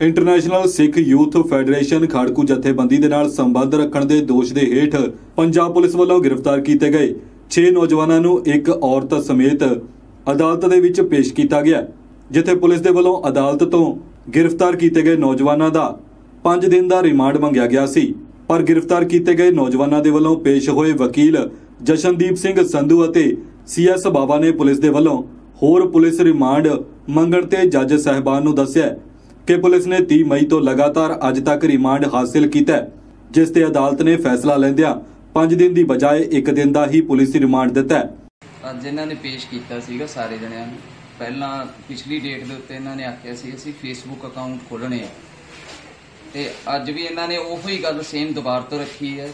International Sikh youth federation ਖਾੜਕੂ ਜਥੇਬੰਦੀ ਦੇ ਨਾਲ ਸੰਬੰਧ ਰੱਖਣ ਦੇ ਦੋਸ਼ ਦੇ ਹੇਠ ਪੰਜਾਬ ਪੁਲਿਸ ਵੱਲੋਂ ਗ੍ਰਿਫਤਾਰ ਕੀਤੇ ਗਏ। 6 ਨੌਜਵਾਨਾਂ ਨੂੰ ਇੱਕ ਔਰਤ ਸਮੇਤ ਅਦਾਲਤ ਦੇ ਵਿੱਚ ਪੇਸ਼ ਕੀਤਾ ਗਿਆ, ਜਿੱਥੇ ਪੁਲਿਸ ਦੇ ਵੱਲੋਂ ਅਦਾਲਤ ਤੋਂ ਗ੍ਰਿਫਤਾਰ ਕੀਤੇ ਗਏ ਨੌਜਵਾਨਾਂ ਦਾ 5 ਦਿਨ ਦਾ ਰਿਮਾਂਡ ਮੰਗਿਆ ਗਿਆ ਸੀ। ਪਰ ਗ੍ਰਿਫਤਾਰ ਕੀਤੇ ਗਏ ਨੌਜਵਾਨਾਂ ਦੇ ਵੱਲੋਂ ਪੇਸ਼ ਹੋਏ ਵਕੀਲ ਜਸ਼ਨਦੀਪ ਸਿੰਘ ਸੰਧੂ ਅਤੇ ਸੀਐਸ ਬਾਵਾ ਨੇ ਪੁਲਿਸ ਦੇ ਵੱਲੋਂ ਹੋਰ ਪੁਲਿਸ ਰਿਮਾਂਡ ਮੰਗਣ ਤੇ ਜੱਜ ਸਹਿਬਾਨ ਨੂੰ ਦੱਸਿਆ। ਕਿ ਪੁਲਿਸ ਨੇ 30 ਮਈ ਤੋਂ ਲਗਾਤਾਰ ਅੱਜ ਤੱਕ ਰਿਮਾਂਡ ਹਾਸਲ ਕੀਤਾ ਜਿਸ ਤੇ ਅਦਾਲਤ ਨੇ ਫੈਸਲਾ ਲੈਂਦਿਆਂ 5 ਦਿਨ ਦੀ ਬਜਾਏ 1 ਦਿਨ ਦਾ ਹੀ ਪੁਲਿਸ ਰਿਮਾਂਡ ਦਿੱਤਾ ਅੱਜ ਇਹਨਾਂ ਨੇ ਪੇਸ਼ ਕੀਤਾ ਸੀਗਾ ਸਾਰੇ ਜਣਿਆਂ ਨੂੰ। ਪਹਿਲਾਂ ਪਿਛਲੀ ਡੇਟ ਦੇ ਉੱਤੇ ਇਹਨਾਂ ਨੇ ਆਖਿਆ ਸੀ, ਅਸੀਂ ਫੇਸਬੁੱਕ ਅਕਾਊਂਟ ਖੋਲਣੇ ਆ। ਤੇ ਅੱਜ ਵੀ ਇਹਨਾਂ ਨੇ ਉਹੋ ਹੀ ਗੱਲ ਸੇਮ ਦੁਬਾਰ ਤੋਂ ਰੱਖੀ ਹੈ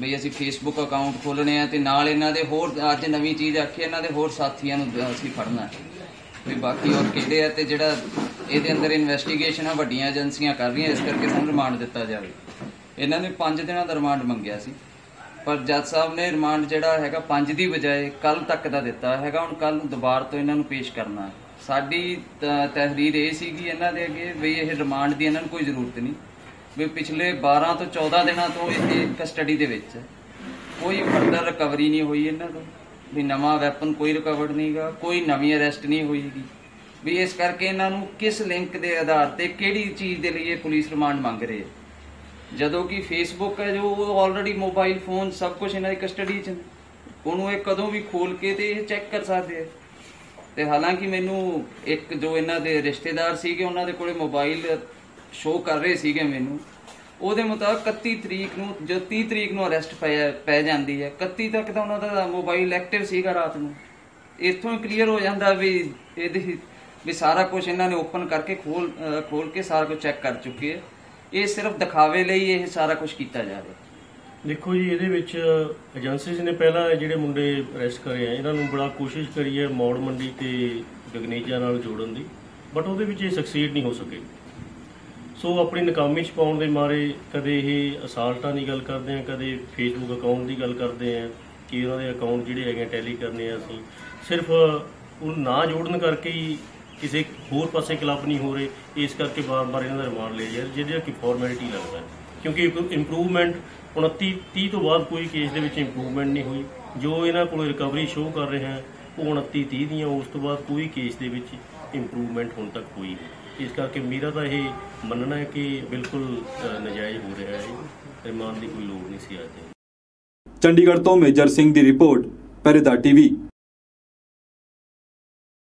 ਵੀ ਅਸੀਂ ਫੇਸਬੁੱਕ ਅਕਾਊਂਟ ਖੋਲਣੇ ਆ ਤੇ ਨਾਲ ਇਹਨਾਂ ਦੇ ਹੋਰ, ਅੱਜ ਨਵੀਂ ਚੀਜ਼ ਆਖੀ, ਇਹਨਾਂ ਦੇ ਹੋਰ ਸਾਥੀਆਂ ਨੂੰ ਅਸੀਂ ਫੜਨਾ ਵੀ ਬਾਕੀ ਹੋਰ ਕਿਹੜੇ ਆ ਤੇ ਜਿਹੜਾ ਇਹਦੇ ਅੰਦਰ ਇਨਵੈਸਟੀਗੇਸ਼ਨ ਵੱਡੀਆਂ ਏਜੰਸੀਆਂ ਕਰ ਰਹੀਆਂ, ਇਸ ਕਰਕੇ ਸਾਨੂੰ ਰਿਮਾਂਡ ਦਿੱਤਾ ਜਾਵੇ। ਇਹਨਾਂ ਨੇ 5 ਦਿਨਾਂ ਦਾ ਰਿਮਾਂਡ ਮੰਗਿਆ ਸੀ। ਪਰ ਜੱਜ ਸਾਹਿਬ ਨੇ ਰਿਮਾਂਡ ਜਿਹੜਾ ਹੈਗਾ 5 ਦੀ ਬਜਾਏ ਕੱਲ ਤੱਕ ਦਾ ਦਿੱਤਾ ਹੈਗਾ, ਹੁਣ ਕੱਲ ਨੂੰ ਦੁਬਾਰਾ ਤੋਂ ਇਹਨਾਂ ਨੂੰ ਪੇਸ਼ ਕਰਨਾ ਸਾਡੀ ਤ- ਤਹਿਰੀਰ ਇਹ ਸੀਗੀ ਇਹਨਾਂ ਦੇ ਅੱਗੇ ਵੀ ਇਹ ਰਿਮਾਂਡ ਦੀ ਇਹਨਾਂ ਨੂੰ ਕੋਈ ਜ਼ਰੂਰਤ ਨਹੀਂ। ਵੀ ਪਿਛਲੇ 12 ਤੋਂ 14 ਦਿਨਾਂ ਤੋਂ ਇਹ ਕਸਟਡੀ ਦੇ ਵਿੱਚ ਕੋਈ ਫਰਦਰ ਰਿਕਵਰੀ ਨਹੀਂ ਹੋਈ ਇਹਨਾਂ ਤੋਂ। ਵੀ ਨਵਾਂ ਵੈਪਨ ਕੋਈ ਰਿਕਵਰਡ ਨਹੀਂਗਾ ਕੋਈ ਨਵੀਂ ਅਰੈਸਟ ਨਹੀਂ ਹੋਈਗੀ। ਵੀ ਇਸ ਕਰਕੇ ਇਹਨਾਂ ਨੂੰ ਕਿਸ ਲਿੰਕ ਦੇ ਆਧਾਰ ਤੇ ਕਿਹੜੀ ਚੀਜ਼ ਦੇ ਲਈ ਇਹ ਪੁਲਿਸ ਰਿਮਾਂਡ ਮੰਗ ਰਹੇ ਹੈ ਜਦੋਂ ਕਿ ਫੇਸਬੁੱਕ ਹੈ ਜੋ, ਉਹ ਆਲਰੇਡੀ ਮੋਬਾਈਲ ਫੋਨ ਸਭ ਕੁਝ ਇਹਨਾਂ ਦੀ ਕਸਟਡੀ 'ਚ। ਉਹਨੂੰ ਇਹ ਕਦੋਂ ਵੀ ਖੋਲ ਕੇ ਤੇ ਇਹ ਚੈੱਕ ਕਰ ਸਕਦੇ ਆ। ਤੇ ਹਾਲਾਂਕਿ ਮੈਨੂੰ ਇੱਕ ਜੋ ਇਹਨਾਂ ਦੇ ਰਿਸ਼ਤੇਦਾਰ ਸੀਗੇ, ਉਹਨਾਂ ਦੇ ਕੋਲੇ ਮੋਬਾਈਲ ਸ਼ੋਅ ਕਰ ਰਹੇ ਸੀਗੇ ਮੈਨੂੰ। ਉਹਦੇ ਮੁਤਾਬਕ 31 ਤਰੀਕ ਨੂੰ ਜੋ 30 ਤਰੀਕ ਨੂੰ ਅਰੈਸਟ ਪੈ ਜਾਂਦੀ ਹੈ। 31 ਤੱਕ ਤਾਂ ਉਹਨਾਂ ਦਾ ਮੋਬਾਈਲ ਐਕਟਿਵ ਸੀਗਾ ਰਾਤ ਨੂੰ। ਇੱਥੋਂ ਹੀ ਕਲੀਅਰ ਹੋ ਜਾਂਦਾ ਵੀ ਇਹਦੇ ਵੀ ਸਾਰਾ ਕੁਝ ਇਹਨਾਂ ਨੇ ਓਪਨ ਕਰਕੇ ਖੋਲ ਖੋਲ ਕੇ ਸਾਰਾ ਕੁਝ ਚੈੱਕ ਕਰ ਚੁੱਕੇ ਹੈ। ਇਹ ਸਿਰਫ ਦਿਖਾਵੇ ਲਈ ਇਹ ਸਾਰਾ ਕੁਝ ਕੀਤਾ ਜਾ ਰਿਹਾ। ਦੇਖੋ ਜੀ, ਇਹਦੇ ਵਿੱਚ ਏਜੰਸੀਜ਼ ਨੇ ਪਹਿਲਾਂ ਜਿਹੜੇ ਮੁੰਡੇ ਅਰੈਸਟ ਕਰੇ ਆ, ਇਹਨਾਂ ਨੂੰ ਬੜਾ ਕੋਸ਼ਿਸ਼ ਕਰੀ ਹੈ ਮੌੜ ਮੰਡੀ ਤੇ ਗਗਨੇਜਾ ਨਾਲ ਜੋੜਨ ਦੀ ਬਟ ਉਹਦੇ ਵਿੱਚ ਇਹ ਸਕਸੀਡ ਨਹੀਂ ਹੋ ਸਕੇ। ਸੋ ਆਪਣੀ ਨਾਕਾਮੀ ਛਪਾਉਣ ਦੇ ਮਾਰੇ ਕਦੇ ਇਹ ਅਸਾਲਟਾਂ ਦੀ ਗੱਲ ਕਰਦੇ ਆ, ਕਦੇ ਫੇਸਬੁੱਕ ਅਕਾਊਂਟ ਦੀ ਗੱਲ ਕਰਦੇ ਆ, ਕਿ ਉਹਨਾਂ ਦੇ ਅਕਾਊਂਟ ਜਿਹੜੇ ਹੈਗੇ ਟੈਲੀ ਕਰਨੇ ਆ ਅਸੀਂ। ਸਿਰਫ ਉਹ ਨਾ ਜੋੜਨ ਕਰਕੇ ਹੀ ਕਿਸੇ ਹੋਰ ਪਾਸੇ ਕਲੱਬ ਨਹੀਂ ਹੋ ਰਹੇ ਇਸ ਕਰਕੇ ਬਾਰ-ਬਾਰ ਇਹਨਾਂ ਦਾ ਰਿਮਾਂਡ ਲਿਆ ਜਾ ਜਿਹੜਾ ਕਿ ਫਾਰਮੈਲਿਟੀ ਲੱਗਦਾ ਹੈ। ਕਿਉਂਕਿ ਇੰਪਰੂਵਮੈਂਟ 29 30 ਤੋਂ ਬਾਅਦ ਕੋਈ ਕੇਸ ਦੇ ਵਿੱਚ ਇੰਪਰੂਵਮੈਂਟ ਨਹੀਂ ਹੋਈ। ਜੋ ਇਹਨਾਂ ਕੋਲ ਰਿਕਵਰੀ ਸ਼ੋਅ ਕਰ ਰਹੇ ਹਨ ਉਹ 29 30 ਦੀਆਂ ਉਸ ਤੋਂ ਬਾਅਦ ਕੋਈ ਕੇਸ ਦੇ ਵਿੱਚ ਇੰਪਰੂਵਮੈਂਟ ਹੁਣ ਤੱਕ ਹੋਈ ਇਸ ਕਰਕੇ ਮੇਰਾ ਤਾਂ ਇਹ ਮੰਨਣਾ ਹੈ ਕਿ ਬਿਲਕੁਲ ਅ, ਨਜਾਇਜ਼ ਹੋ ਰਿਹਾ ਹੈ ਰਿਮਾਂਡ ਦੀ ਕੋਈ ਲੋੜ ਨਹੀਂ ਸੀ ਅੱਜ। ਚੰਡੀਗੜ੍ਹ ਤੋਂ ਮੇਜਰ ਸਿੰਘ ਦੀ ਰਿਪੋਰਟ ਪਹਿਰੇਦਾਰ ਟੀਵੀ।